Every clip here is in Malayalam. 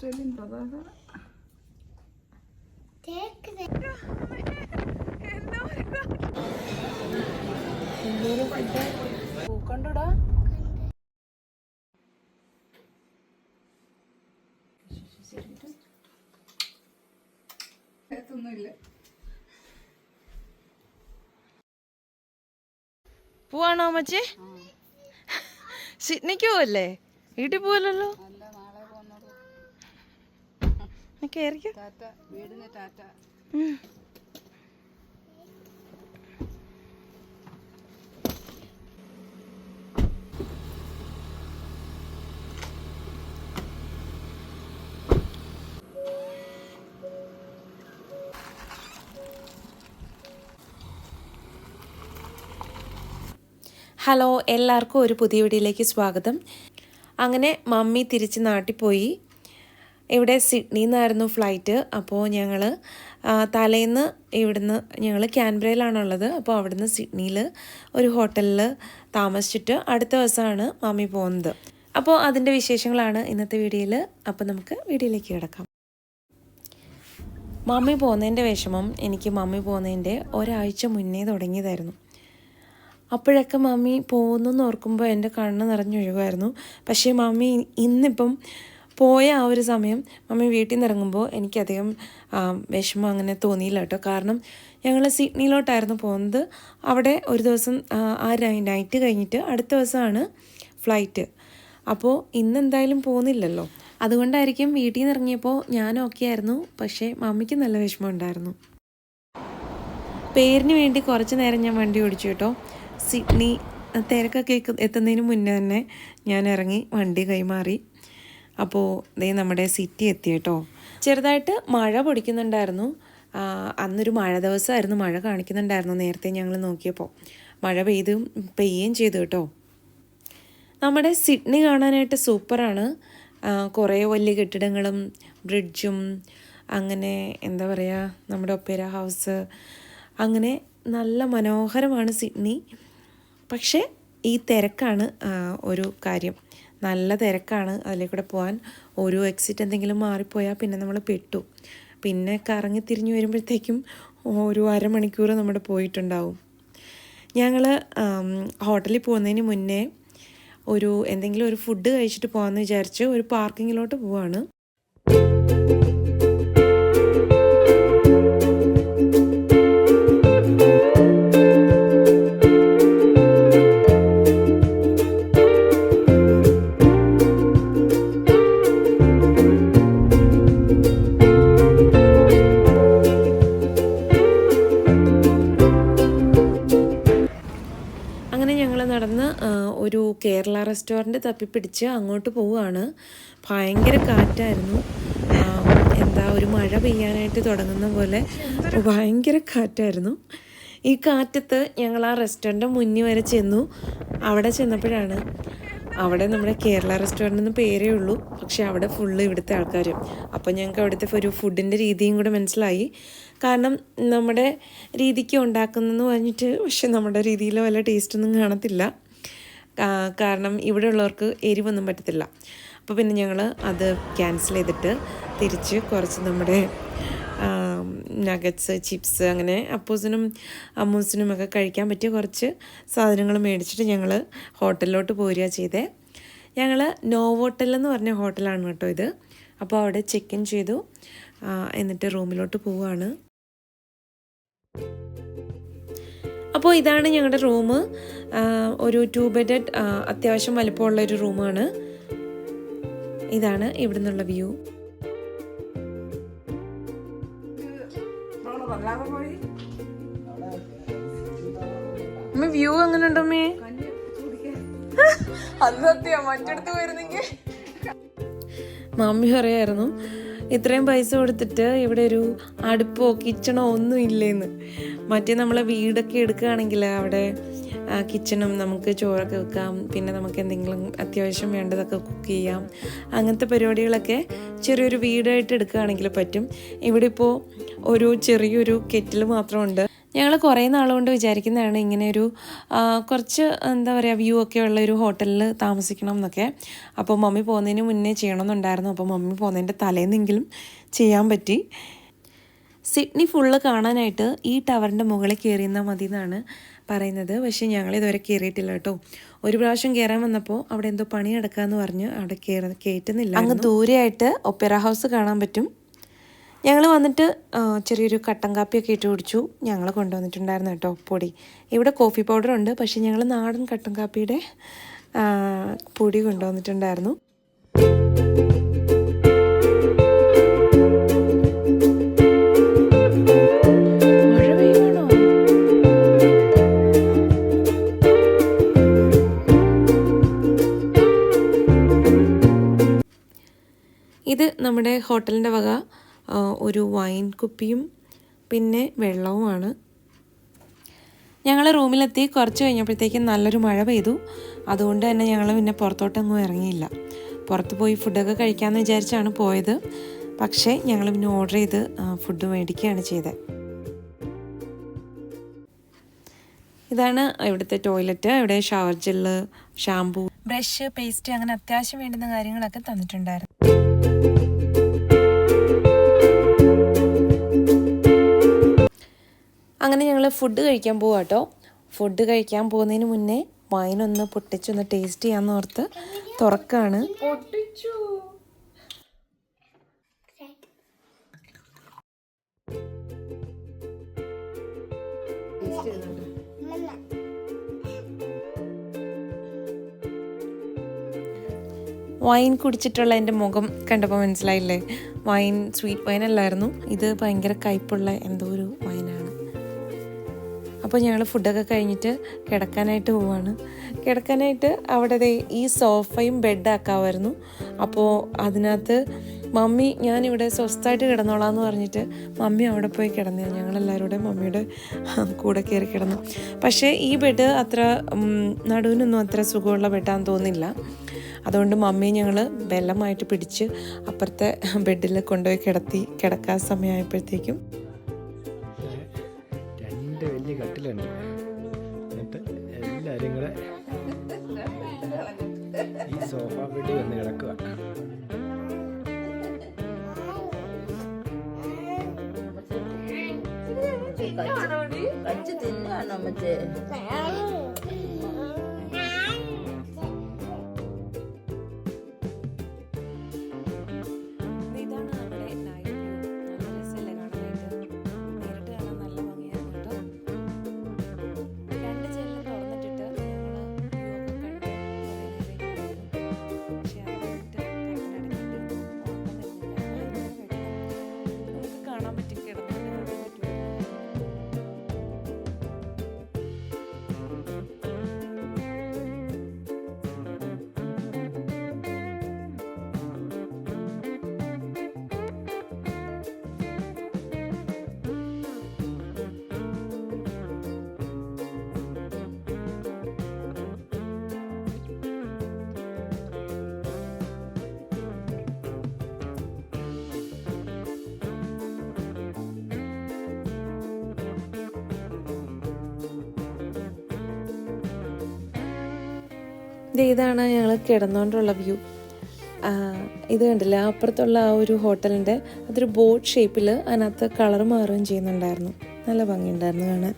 ഓസ്ട്രേലിയൻ പതാക പൂക്കണ്ടോടാ. ഒന്നുമില്ല പോവാണോ അമ്മച്ചി? സിഡ്നിക്ക് പോവല്ലേ? വീട്ടിൽ പോവല്ലോ കയറിക്കോ? ടാറ്റ വീടിന് ടാറ്റ. ഹലോ എല്ലാവർക്കും ഒരു പുതിയ വീഡിയോയിലേക്ക് സ്വാഗതം. അങ്ങനെ മമ്മി തിരിച്ച് നാട്ടിൽ പോയി. ഇവിടെ സിഡ്നിയിൽ നിന്നായിരുന്നു ഫ്ലൈറ്റ് അപ്പോൾ ഞങ്ങൾ തലേന്ന് ഇവിടുന്ന് ഞങ്ങൾ ക്യാൻബ്രയിലാണുള്ളത് അപ്പോൾ അവിടുന്ന് സിഡ്നിയിൽ ഒരു ഹോട്ടലിൽ താമസിച്ചിട്ട് അടുത്ത ദിവസമാണ് മാമി പോകുന്നത്. അപ്പോൾ അതിന്റെ വിശേഷങ്ങളാണ് ഇന്നത്തെ വീഡിയോയിൽ അപ്പോൾ നമുക്ക് വീഡിയോയിലേക്ക് കിടക്കാം. മമ്മി പോകുന്നതിന്റെ വിഷമം എനിക്ക് മമ്മി പോകുന്നതിന്റെ ഒരാഴ്ച മുന്നേ തുടങ്ങിയതായിരുന്നു. അപ്പോഴൊക്കെ മമ്മി പോകുന്നു എന്ന് ഓർക്കുമ്പോൾ എന്റെ കണ്ണ് നിറഞ്ഞൊഴുകുമായിരുന്നു. പക്ഷേ മമ്മി ഇന്നിപ്പം പോയ ആ ഒരു സമയം മമ്മി വീട്ടിൽ നിന്ന് ഇറങ്ങുമ്പോൾ എനിക്കധികം വിഷമം അങ്ങനെ തോന്നിയില്ല കേട്ടോ കാരണം ഞങ്ങൾ സിഡ്നിയിലോട്ടായിരുന്നു പോകുന്നത്. അവിടെ ഒരു ദിവസം ആ, നൈറ്റ് കഴിഞ്ഞിട്ട് അടുത്ത ദിവസമാണ് ഫ്ലൈറ്റ്. അപ്പോൾ ഇന്ന് എന്തായാലും പോകുന്നില്ലല്ലോ. അതുകൊണ്ടായിരിക്കും വീട്ടിൽ നിന്ന് ഇറങ്ങിയപ്പോൾ ഞാൻ ഓക്കെ ആയിരുന്നു. പക്ഷേ മമ്മിക്ക് നല്ല വിഷമം ഉണ്ടായിരുന്നു. പേരിന് വേണ്ടി കുറച്ച് നേരം ഞാൻ വണ്ടി ഓടിച്ചു കേട്ടോ സിഡ്നി തിരക്കൊക്കെ എത്തുന്നതിന് മുന്നേ തന്നെ ഞാൻ ഇറങ്ങി വണ്ടി കൈമാറി. അപ്പോൾ ദേ നമ്മുടെ സിറ്റി എത്തി കേട്ടോ. ചെറുതായിട്ട് മഴ പൊടിക്കുന്നുണ്ടായിരുന്നു. അന്നൊരു മഴ ദിവസമായിരുന്നു. മഴ കാണിക്കുന്നുണ്ടായിരുന്നു നേരത്തെ ഞങ്ങൾ നോക്കിയപ്പോൾ മഴ പെയ്ത് പെയ്യുകയും ചെയ്തു കേട്ടോ. നമ്മുടെ സിഡ്നി കാണാനായിട്ട് സൂപ്പറാണ്. കുറേ വലിയ കെട്ടിടങ്ങളും ബ്രിഡ്ജും അങ്ങനെ എന്താ പറയുക നമ്മുടെ ഒപ്പേര ഹൗസ് അങ്ങനെ നല്ല മനോഹരമാണ് സിഡ്നി. പക്ഷേ ഈ തിരക്കാണ് ഒരു കാര്യം. നല്ല തിരക്കാണ് അതിലേക്കൂടെ പോകാൻ ഒരു എക്സിറ്റ് എന്തെങ്കിലും മാറിപ്പോയാൽ പിന്നെ നമ്മൾ പെട്ടു. പിന്നെ കറങ്ങി തിരിഞ്ഞു വരുമ്പോഴത്തേക്കും ഒരു അരമണിക്കൂർ നമ്മുടെ പോയിട്ടുണ്ടാവും. ഞങ്ങൾ ഹോട്ടലിൽ പോകുന്നതിന് മുന്നേ ഒരു എന്തെങ്കിലും ഒരു ഫുഡ് കഴിച്ചിട്ട് പോകാമെന്ന് വിചാരിച്ച് ഒരു പാർക്കിങ്ങിലോട്ട് പോവാണ്. റെസ്റ്റോറന്റ് തപ്പിപ്പിടിച്ച് അങ്ങോട്ട് പോവുകയാണ്. ഭയങ്കര കാറ്റായിരുന്നു. എന്താ ഒരു മഴ പെയ്യാനായിട്ട് തുടങ്ങുന്ന പോലെ ഭയങ്കര കാറ്റായിരുന്നു. ഈ കാറ്റത്ത് ഞങ്ങൾ ആ റെസ്റ്റോറന്റ് മുന്നിൽ വരെ ചെന്നു. അവിടെ ചെന്നപ്പോഴാണ് അവിടെ നമ്മുടെ കേരള റെസ്റ്റോറന്റ് എന്ന് പേരേ ഉള്ളൂ. പക്ഷേ അവിടെ ഫുള്ള് ഇവിടുത്തെ ആൾക്കാർ അപ്പോൾ ഞങ്ങൾക്ക് അവിടുത്തെ ഒരു ഫുഡിന്റെ രീതിയും കൂടെ മനസ്സിലായി. കാരണം നമ്മുടെ രീതിക്ക് ഉണ്ടാക്കുന്നതെന്ന് പറഞ്ഞിട്ട് പക്ഷെ നമ്മുടെ രീതിയിൽ വല്ല ടേസ്റ്റൊന്നും കാണത്തില്ല. കാരണം ഇവിടെ ഉള്ളവർക്ക് എരിവൊന്നും പറ്റത്തില്ല. അപ്പോൾ പിന്നെ ഞങ്ങൾ അത് ക്യാൻസൽ ചെയ്തിട്ട് തിരിച്ച് കുറച്ച് നമ്മുടെ നഗറ്റ്സ് ചിപ്സ് അങ്ങനെ അപ്പൂസിനും അമ്മൂസിനും ഒക്കെ കഴിക്കാൻ പറ്റിയ കുറച്ച് സാധനങ്ങൾ മേടിച്ചിട്ട് ഞങ്ങൾ ഹോട്ടലിലോട്ട് പോരുക ചെയ്തേ. ഞങ്ങൾ നോവോട്ടൽ എന്ന് പറഞ്ഞ ഹോട്ടലാണ് കേട്ടോ ഇത്. അപ്പോൾ അവിടെ ചെക്ക് ഇൻ ചെയ്തു. എന്നിട്ട് റൂമിലോട്ട് പോവുകയാണ് അപ്പോൾ ഇതാണ് ഞങ്ങളുടെ റൂം. ഒരു ടു ബെഡഡ് അത്യാവശ്യം വലുപ്പമുള്ള ഒരു റൂമാണ്. ഇതാണ് ഇവിടെ നിന്നുള്ള വ്യൂ. വ്യൂ എങ്ങനെ ഉണ്ടമ്മേ മാമി കുടിക്കാൻ അത് സത്യം മറ്റടുത്ത് പോയിരുന്നെങ്കിൽ. മമ്മി പറയായിരുന്നു ഇത്രയും പൈസ കൊടുത്തിട്ട് ഇവിടെ ഒരു അടുപ്പോ കിച്ചണോ ഒന്നും ഇല്ലേന്ന്. മറ്റേ നമ്മളെ വീടൊക്കെ എടുക്കുകയാണെങ്കിൽ അവിടെ കിച്ചണും നമുക്ക് ചോറൊക്കെ വെക്കാം. പിന്നെ നമുക്ക് എന്തെങ്കിലും അത്യാവശ്യം വേണ്ടതൊക്കെ കുക്ക് ചെയ്യാം. അങ്ങനത്തെ പരിപാടികളൊക്കെ ചെറിയൊരു വീടായിട്ട് എടുക്കുകയാണെങ്കിൽ പറ്റും. ഇവിടെ ഇപ്പോൾ ഒരു ചെറിയൊരു കെറ്റിൽ മാത്രമുണ്ട്. ഞങ്ങൾ കുറേ നാളുകൊണ്ട് വിചാരിക്കുന്നതാണ് ഇങ്ങനെ ഒരു കുറച്ച് എന്താ പറയുക വ്യൂ ഒക്കെ ഉള്ള ഒരു ഹോട്ടലിൽ താമസിക്കണം എന്നൊക്കെ. അപ്പോൾ മമ്മി പോകുന്നതിന് മുന്നേ ചെയ്യണമെന്നുണ്ടായിരുന്നു. അപ്പോൾ മമ്മി പോകുന്നതിന്റെ തലേന്നെങ്കിലും ചെയ്യാൻ പറ്റി. സിഡ്നി ഫുള്ള് കാണാനായിട്ട് ഈ ടവറിന്റെ മുകളിൽ കയറിയെന്നാൽ മതി എന്നാണ് പറയുന്നത്. പക്ഷേ ഞങ്ങൾ ഇതുവരെ കയറിയിട്ടില്ല കേട്ടോ. ഒരു പ്രാവശ്യം കയറാൻ വന്നപ്പോൾ അവിടെ എന്തോ പണി നടക്കാന്ന് പറഞ്ഞ് അവിടെ കയറി കയറ്റുന്നില്ല അങ്ങ് ദൂരെയായിട്ട് ഒപ്പേറ ഹൗസ് കാണാൻ പറ്റും. ഞങ്ങൾ വന്നിട്ട് ചെറിയൊരു കട്ടൻ കാപ്പിയൊക്കെ ഇട്ട് കുടിച്ചു. ഞങ്ങൾ കൊണ്ടുവന്നിട്ടുണ്ടായിരുന്നു കേട്ടോ പൊടി. ഇവിടെ കോഫി പൗഡർ ഉണ്ട്. പക്ഷേ ഞങ്ങൾ നാടൻ കട്ടൻ കാപ്പിയുടെ പൊടി കൊണ്ടുവന്നിട്ടുണ്ടായിരുന്നു. നമ്മുടെ ഹോട്ടലിന്റെ വക ഒരു വൈൻ കുപ്പിയും പിന്നെ വെള്ളവുമാണ്. ഞങ്ങൾ റൂമിലെത്തി കുറച്ച് കഴിഞ്ഞപ്പോഴത്തേക്കും നല്ലൊരു മഴ പെയ്തു. അതുകൊണ്ട് തന്നെ ഞങ്ങൾ പിന്നെ പുറത്തോട്ടൊന്നും ഇറങ്ങിയില്ല. പുറത്ത് പോയി ഫുഡൊക്കെ കഴിക്കാമെന്ന് വിചാരിച്ചാണ് പോയത്. പക്ഷേ ഞങ്ങൾ പിന്നെ ഓർഡർ ചെയ്ത് ഫുഡ് മേടിക്കുകയാണ് ചെയ്തത് ഇതാണ് ഇവിടുത്തെ ടോയ്ലറ്റ് ഇവിടെ shower gel shampoo brush paste അങ്ങനെ അത്യാവശ്യം വേണ്ടുന്ന കാര്യങ്ങളൊക്കെ തന്നിട്ടുണ്ടായിരുന്നു. അങ്ങനെ ഞങ്ങൾ ഫുഡ് കഴിക്കാൻ പോവാം കേട്ടോ ഫുഡ് കഴിക്കാൻ പോകുന്നതിന് മുന്നേ വൈനൊന്ന് പൊട്ടിച്ചൊന്ന് ടേസ്റ്റ് ചെയ്യാന്ന് ഓർത്ത് തുറക്കാണ്. വൈൻ കുടിച്ചിട്ടുള്ള എന്റെ മുഖം കണ്ടപ്പോൾ മനസ്സിലായില്ലേ? വൈൻ സ്വീറ്റ് വൈൻ അല്ലായിരുന്നു. ഇത് ഭയങ്കര കയ്പുള്ള എന്തോ ഒരു വൈനാണ് അപ്പോൾ ഞങ്ങൾ ഫുഡൊക്കെ കഴിഞ്ഞിട്ട് കിടക്കാനായിട്ട് പോവാണ്. കിടക്കാനായിട്ട് അവിടെ ഈ സോഫയും ബെഡാക്കാമായിരുന്നു അപ്പോൾ അതിനകത്ത് മമ്മി ഞാനിവിടെ സ്വസ്ഥമായിട്ട് കിടന്നോളാം എന്ന് പറഞ്ഞിട്ട് മമ്മി അവിടെ പോയി കിടന്നു. ഞങ്ങളെല്ലാവരും കൂടെ മമ്മിയുടെ കൂടെ കയറി കിടന്നു. പക്ഷേ ഈ ബെഡ് അത്ര നടുവിനൊന്നും അത്ര സുഖമുള്ള ബെഡാന്ന് തോന്നില്ല. അതുകൊണ്ട് മമ്മി ഞങ്ങൾ ബലമായിട്ട് പിടിച്ച് അപ്പുറത്തെ ബെഡിൽ കൊണ്ടുപോയി കിടത്തി കിടക്കാൻ സമയമായപ്പോഴത്തേക്കും രണ്ട് വലിയ കട്ടിലുണ്ട് എന്നിട്ട് എല്ലാവരും കൂടെ ഈ സോഫ വീട്ടിൽ വന്ന് കിടക്കുക. തിന്നാണോ മറ്റേ? കാണാൻ പറ്റും ഇതാണ് ഞങ്ങൾ കിടന്നുകൊണ്ടുള്ള വ്യൂ. ഇത് കണ്ടില്ല? അപ്പുറത്തുള്ള ആ ഒരു ഹോട്ടലിന്റെ അതൊരു ബോട്ട് ഷേപ്പിൽ അതിനകത്ത് കളർ മാറുകയും ചെയ്യുന്നുണ്ടായിരുന്നു. നല്ല ഭംഗിയുണ്ടായിരുന്നു കാണാൻ.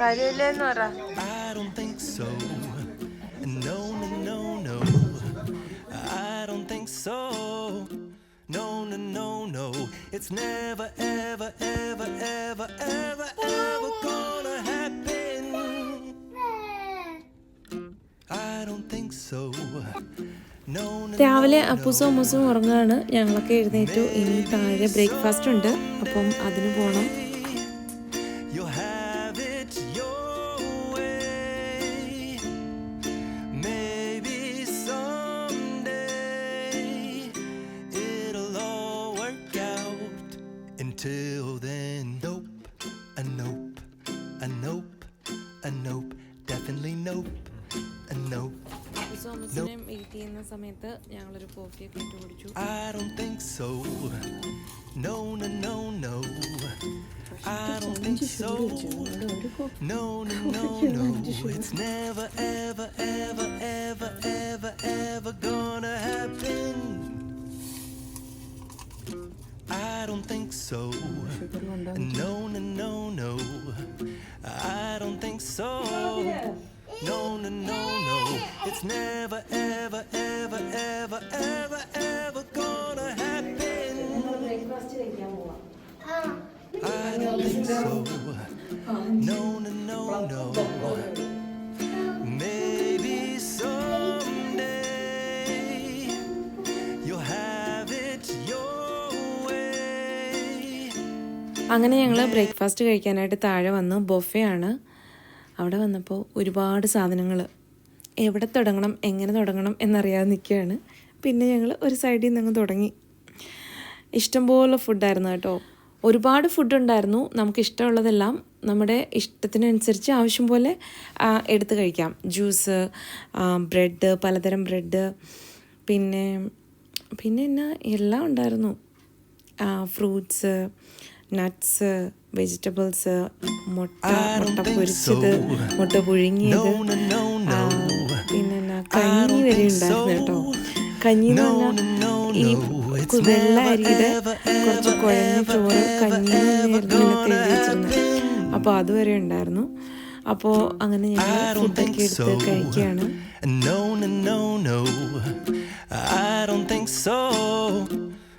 കാര്യം ഇല്ല എന്ന് പറഞ്ഞ No, no, no, no. It's never, ever, ever, ever, ever, ever gonna happen. I don't think so. രാവിലെ അപ്പൂസും അമ്മൂസും ഉറങ്ങാണ് ഞങ്ങളൊക്കെ എഴുന്നേറ്റു. ഇനി താഴെ ബ്രേക്ക്ഫാസ്റ്റ് ഉണ്ട്. അപ്പം അതിന് പോകണം Until then, nope, a nope, a nope, a nope, definitely nope, a nope. സോമസിനെ wait ചെയ്യുന്ന സമയത്ത് ഞങ്ങളൊരു കോഫിയൊക്കെ ഇട്ട് കുടിച്ചു I don't think so. No, no, no, no. I don't think so. No, no, no, no. It's never, No, no, no, no. I don't think so. No, no, no, no. It's never, ever, ever, ever, ever, ever gonna happen. I don't think so. No, no, no, no. Maybe someday അങ്ങനെ ഞങ്ങൾ ബ്രേക്ക്ഫാസ്റ്റ് കഴിക്കാനായിട്ട് താഴെ വന്നു ബൊഫേ ആണ് അവിടെ വന്നപ്പോൾ ഒരുപാട് സാധനങ്ങൾ എവിടെ തുടങ്ങണം എങ്ങനെ തുടങ്ങണം എന്നറിയാതെ നിൽക്കുകയാണ് പിന്നെ ഞങ്ങൾ ഒരു സൈഡിൽ നിന്ന് അങ്ങ് തുടങ്ങി. ഇഷ്ടംപോലെ ഫുഡായിരുന്നു കേട്ടോ. ഒരുപാട് ഫുഡ് ഉണ്ടായിരുന്നു. നമുക്ക് ഇഷ്ടമുള്ളതെല്ലാം നമ്മുടെ ഇഷ്ടത്തിനനുസരിച്ച് ആവശ്യം പോലെ എടുത്ത് കഴിക്കാം. ജ്യൂസ് ബ്രെഡ് പലതരം ബ്രെഡ്. പിന്നെ പിന്നെ എന്നാ? എല്ലാം ഉണ്ടായിരുന്നു. ഫ്രൂട്ട്സ് നട്ട്സ് വെജിറ്റബിൾസ് മുട്ട മുട്ട പൊരിച്ചത് മുട്ട പുഴുങ്ങിയത്. പിന്നെ കഞ്ഞി വരെ ഉണ്ടായിരുന്നു കേട്ടോ. കഞ്ഞി എന്ന് പറഞ്ഞാൽ ഈ വെള്ള അരിയുടെ കുറച്ച് കുഴഞ്ഞ ചോറ് കഞ്ഞി അപ്പൊ വെച്ചിരുന്നത് അപ്പോൾ അതുവരെ ഉണ്ടായിരുന്നു. അപ്പോൾ അങ്ങനെ ഞാൻ ഫുഡൊക്കെ എടുത്ത് കഴിക്കുകയാണ് No, no, no, no. I don't think so.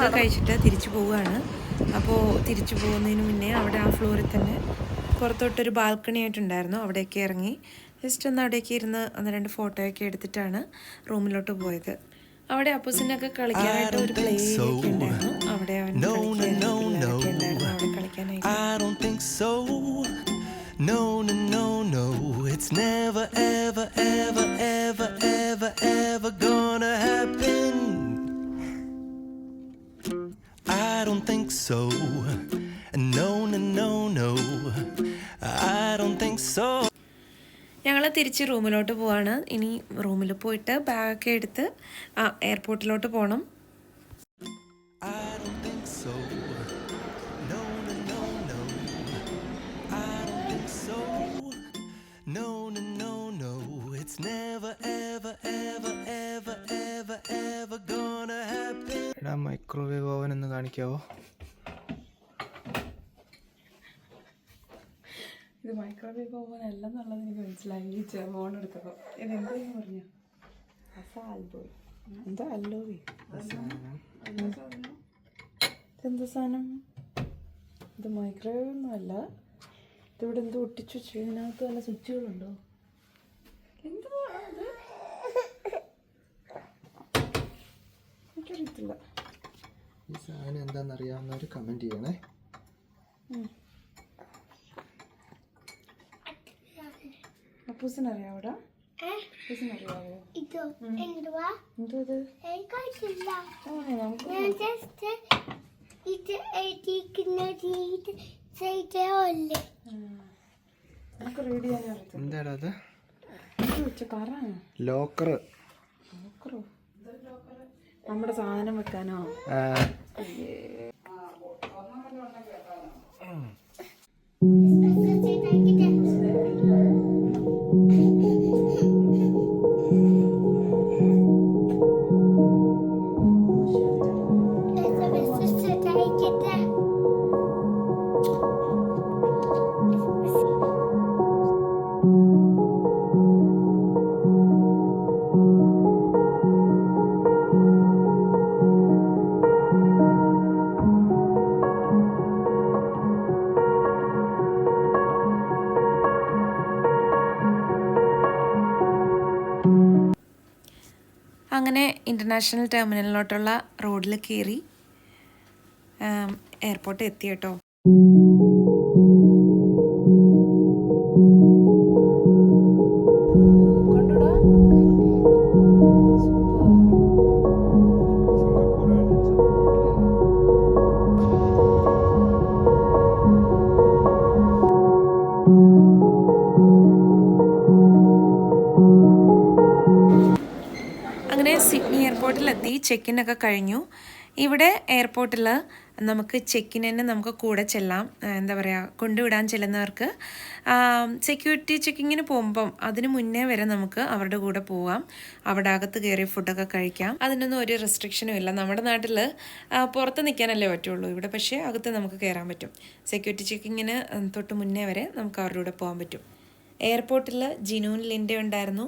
ഫുഡൊക്കെ കഴിച്ചിട്ട് തിരിച്ചു പോവുകയാണ്. അപ്പോൾ തിരിച്ചു പോകുന്നതിന് മുന്നേ അവിടെ ആ ഫ്ലോറിൽ തന്നെ പുറത്തോട്ടൊരു ബാൽക്കണി ആയിട്ടുണ്ടായിരുന്നു. അവിടേക്ക് ഇറങ്ങി ജസ്റ്റ് ഒന്ന് അവിടേക്ക് ഇരുന്ന് ഒന്ന് രണ്ട് ഫോട്ടോയൊക്കെ എടുത്തിട്ടാണ് റൂമിലോട്ട് പോയത്. അവിടെ അപ്പൂസിനൊക്കെ കളിക്കാനായിട്ട് ഒരു പ്ലേ ഒക്കെ ഉണ്ടായിരുന്നു. അവിടെ അവൻ No, no, no, no. കളിക്കാനായിട്ട് ഉണ്ടായിരുന്നു. അവിടെ കളിക്കാനായിട്ട്. I don't think so. No, no, no, no. It's never, ever, ever, ever, ever, ever so. No, no, no, no. I don't think so. ഞങ്ങൾ തിരിച്ച് റൂമിലോട്ട് പോവാണ് ഇനി റൂമിൽ പോയിട്ട് ബാഗൊക്കെ എടുത്ത് ആ എയർപോർട്ടിലോട്ട് പോകണം I don't think so. No, no, no, no. I don't think so. No, no, no, no. It's never, ever, ever, ever, ever, ever gonna happen. എടാ മൈക്രോവേവ് ഓവൻ എന്ന് കാണിക്കാവോ ഇത് മൈക്രോവേവ് ഓവൻ അല്ലെന്നുള്ളത് എനിക്ക് മനസ്സിലായി. ചെമോൺ എടുത്തപ്പോൾ ഇത് എന്തെന്ന് പറഞ്ഞു? എന്താ അല്ലോവി ഇതെന്താ സാധനം? ഇത് മൈക്രോവേവ് ഒന്നും അല്ല. ഇതിവിടെ എന്തോ ഒട്ടിച്ചു വെച്ചു. ഇതിനകത്ത് വല്ല സ്വിച്ചുകളുണ്ടോ? എന്തോ എനിക്കറിയത്തില്ല. ഈ സാധനം എന്താണെന്ന് അറിയാവുന്നവർ കമന്റ് ചെയ്യണേ എന്തുവാ? ഇത് എനിക്കറിയില്ല നമുക്ക് ഞാൻ ജസ്റ്റ് ഇത് എഴുതിയിരിക്കുന്നത് ഇത് ചെയ്തോല്ലേ നമുക്ക് റീഡ് ചെയ്യാൻ അറിയത്തില്ല. എന്താടാ അത്? വെച്ച് ലോക്കർ നമ്മുടെ സാധനം വെക്കാനോ? അങ്ങനെ ഇന്റർനാഷണൽ ടെർമിനലിലോട്ടുള്ള റോഡിൽ കയറി എയർപോർട്ട് എത്തി കേട്ടോ. ചെക്കിനൊക്കെ കഴിഞ്ഞു. ഇവിടെ എയർപോർട്ടിൽ നമുക്ക് ചെക്കിനെ നമുക്ക് കൂടെ ചെല്ലാം. എന്താ പറയുക കൊണ്ടുവിടാൻ ചെല്ലുന്നവർക്ക്. സെക്യൂരിറ്റി ചെക്കിങ്ങിന് പോകുമ്പം അതിന് മുന്നേ വരെ നമുക്ക് അവരുടെ കൂടെ പോവാം. അവിടെ അകത്ത് കയറി ഫുഡൊക്കെ കഴിക്കാം. അതിനൊന്നും ഒരു റെസ്ട്രിക്ഷനും ഇല്ല. നമ്മുടെ നാട്ടിൽ പുറത്ത് നിൽക്കാനല്ലേ പറ്റുള്ളൂ. ഇവിടെ പക്ഷേ അകത്ത് നമുക്ക് കയറാൻ പറ്റും. സെക്യൂരിറ്റി ചെക്കിങ്ങിന് തൊട്ട് മുന്നേ വരെ നമുക്ക് അവരുടെ കൂടെ പോകാൻ പറ്റും. എയർപോർട്ടിൽ ജിനുവും ലിൻഡ ഉണ്ടായിരുന്നു.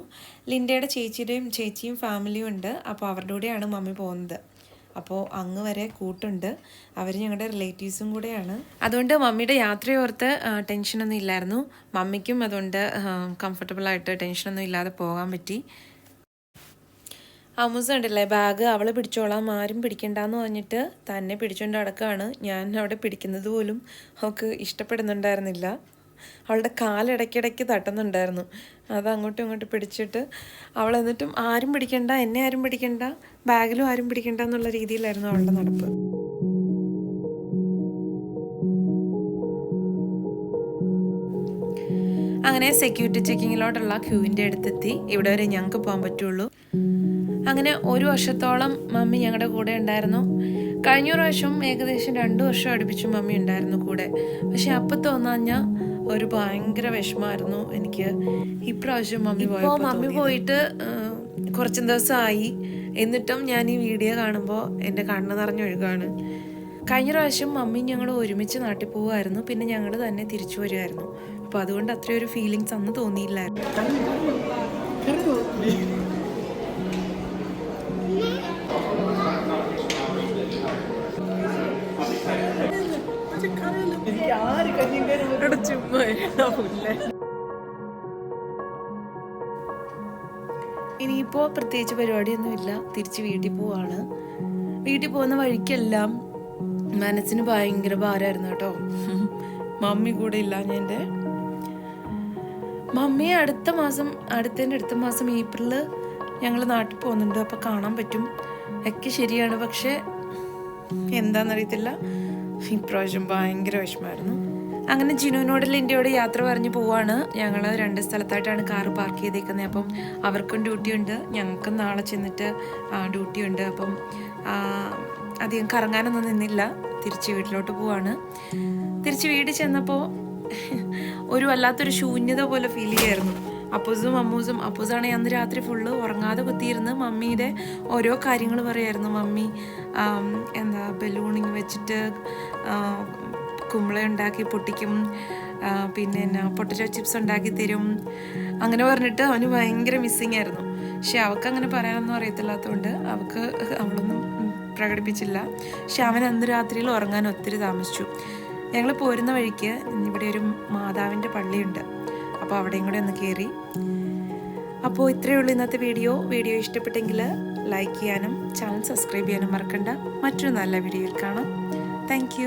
ലിൻഡയുടെ ചേച്ചിയുടെയും ചേച്ചിയും ഫാമിലിയും ഉണ്ട്. അപ്പോൾ അവരുടെ കൂടെയാണ് മമ്മി പോകുന്നത്. അപ്പോൾ അങ്ങ് വരെ കൂട്ടുണ്ട്. അവർ ഞങ്ങളുടെ റിലേറ്റീവ്സും കൂടെയാണ്. അതുകൊണ്ട് മമ്മിയുടെ യാത്രയോർത്ത് ടെൻഷനൊന്നും ഇല്ലായിരുന്നു. മമ്മിക്കും അതുകൊണ്ട് കംഫർട്ടബിളായിട്ട് ടെൻഷനൊന്നും ഇല്ലാതെ പോകാൻ പറ്റി. അമുസ ഉണ്ടല്ലേ ബാഗ് അവൾ പിടിച്ചോളാം ആരും പിടിക്കണ്ടെന്ന് പറഞ്ഞിട്ട് തന്നെ പിടിച്ചുകൊണ്ട് നടക്കുകയാണ് ഞാൻ അവിടെ പിടിക്കുന്നത് പോലും അവൾക്ക് ഇഷ്ടപ്പെടുന്നുണ്ടായിരുന്നില്ല. അവളുടെ കാലിടയ്ക്കിടയ്ക്ക് തട്ടുന്നുണ്ടായിരുന്നു. അത് അങ്ങോട്ടും ഇങ്ങോട്ടും പിടിച്ചിട്ട് അവൾ എന്നിട്ടും ആരും പിടിക്കണ്ട എന്നെ ആരും പിടിക്കണ്ട ബാഗിലും ആരും പിടിക്കണ്ട എന്നുള്ള രീതിയിലായിരുന്നു അവളുടെ നടപ്പ്. അങ്ങനെ സെക്യൂരിറ്റി ചെക്കിങ്ങിലോട്ടുള്ള ക്യൂവിന്റെ അടുത്തെത്തി. ഇവിടെ വരെ ഞങ്ങൾക്ക് പോകാൻ പറ്റുള്ളൂ. അങ്ങനെ ഒരു വർഷത്തോളം മമ്മി ഞങ്ങളുടെ കൂടെ ഉണ്ടായിരുന്നു. കഴിഞ്ഞ പ്രാവശ്യം ഏകദേശം രണ്ട് വർഷം അടുപ്പിച്ച് മമ്മി ഉണ്ടായിരുന്നു കൂടെ. പക്ഷെ അപ്പം തോന്നാഞ്ഞ ഒരു ഭയങ്കര വിഷമായിരുന്നു എനിക്ക്. ഇപ്രാവശ്യം മമ്മി പോയപ്പോൾ മമ്മി പോയിട്ട് കുറച്ച് ദിവസമായി എന്നിട്ടും ഞാൻ ഈ വീഡിയോ കാണുമ്പോൾ എന്റെ കണ്ണ് നിറഞ്ഞൊഴുകാണ്. കഴിഞ്ഞ പ്രാവശ്യം മമ്മി ഞങ്ങൾ ഒരുമിച്ച് നാട്ടിൽ പോവുമായിരുന്നു. പിന്നെ ഞങ്ങൾ തന്നെ തിരിച്ചു വരുമായിരുന്നു. അപ്പോൾ അതുകൊണ്ട് അത്രയൊരു ഫീലിങ്സ് അന്ന് തോന്നിയില്ലായിരുന്നു. ഇനിയിപ്പോൾ പ്രത്യേകിച്ച് പരിപാടിയൊന്നുമില്ല. തിരിച്ച് വീട്ടിൽ പോവാണ്. വീട്ടിൽ പോകുന്ന വഴിക്കെല്ലാം മനസ്സിന് ഭയങ്കര ഭാരമായിരുന്നു കേട്ടോ. മമ്മി കൂടെ ഇല്ല ഞാൻ മമ്മി അടുത്ത മാസം അടുത്തതിന്റെ അടുത്ത മാസം ഏപ്രിലിൽ ഞങ്ങൾ നാട്ടിൽ പോകുന്നുണ്ട്. അപ്പോൾ കാണാൻ പറ്റും. ഒക്കെ ശരിയാണ്. പക്ഷേ എന്താണെന്നറിയത്തില്ല ഇപ്രാവശ്യം ഭയങ്കര വിഷമമായിരുന്നു. അങ്ങനെ ജിനുവിനോട് ലിൻഡിയോട് യാത്ര പറഞ്ഞ് പോവാണ്. ഞങ്ങൾ രണ്ട് സ്ഥലത്തായിട്ടാണ് കാറ് പാർക്ക് ചെയ്തേക്കുന്നത് അപ്പം അവർക്കും ഡ്യൂട്ടി ഉണ്ട്. ഞങ്ങൾക്കും നാളെ ചെന്നിട്ട് ഡ്യൂട്ടി ഉണ്ട്. അപ്പം അധികം കറങ്ങാനൊന്നും നിന്നില്ല. തിരിച്ച് വീട്ടിലോട്ട് പോവാണ്. തിരിച്ച് വീട് ചെന്നപ്പോൾ ഒരു വല്ലാത്തൊരു ശൂന്യത പോലെ ഫീൽ ചെയ്യായിരുന്നു. അപ്പൂസും അമ്മൂസും അപ്പൂസാണ് അന്ന് രാത്രി ഫുള്ള് ഉറങ്ങാതെ കുത്തിയിരുന്ന് മമ്മിയുടെ ഓരോ കാര്യങ്ങൾ പറയായിരുന്നു. മമ്മി എന്താ ബലൂണിങ് വെച്ചിട്ട് കുമ്പള ഉണ്ടാക്കി പൊട്ടിക്കും. പിന്നെ എന്നാ പൊട്ടറ്റോ ചിപ്സ് ഉണ്ടാക്കി തരും. അങ്ങനെ പറഞ്ഞിട്ട് അവന് ഭയങ്കര മിസ്സിങ് ആയിരുന്നു. പക്ഷെ അവൾക്ക് അങ്ങനെ പറയാനൊന്നും അറിയത്തില്ലാത്തതുകൊണ്ട് അവൾക്ക് അവളൊന്നും പ്രകടിപ്പിച്ചില്ല. പക്ഷെ അവൻ അന്ന് രാത്രിയിൽ ഉറങ്ങാൻ ഒത്തിരി താമസിച്ചു. ഞങ്ങൾ പോരുന്ന വഴിക്ക് ഇവിടെ ഒരു മാതാവിന്റെ പള്ളിയുണ്ട്. അപ്പോൾ അവിടെയും കൂടെ ഒന്ന് കയറി. അപ്പോൾ ഇത്രയേ ഉള്ളൂ ഇന്നത്തെ വീഡിയോ. വീഡിയോ ഇഷ്ടപ്പെട്ടെങ്കിൽ ലൈക്ക് ചെയ്യാനും ചാനൽ സബ്സ്ക്രൈബ് ചെയ്യാനും മറക്കണ്ട. മറ്റൊരു നല്ല വീഡിയോയിൽ കാണാം. താങ്ക്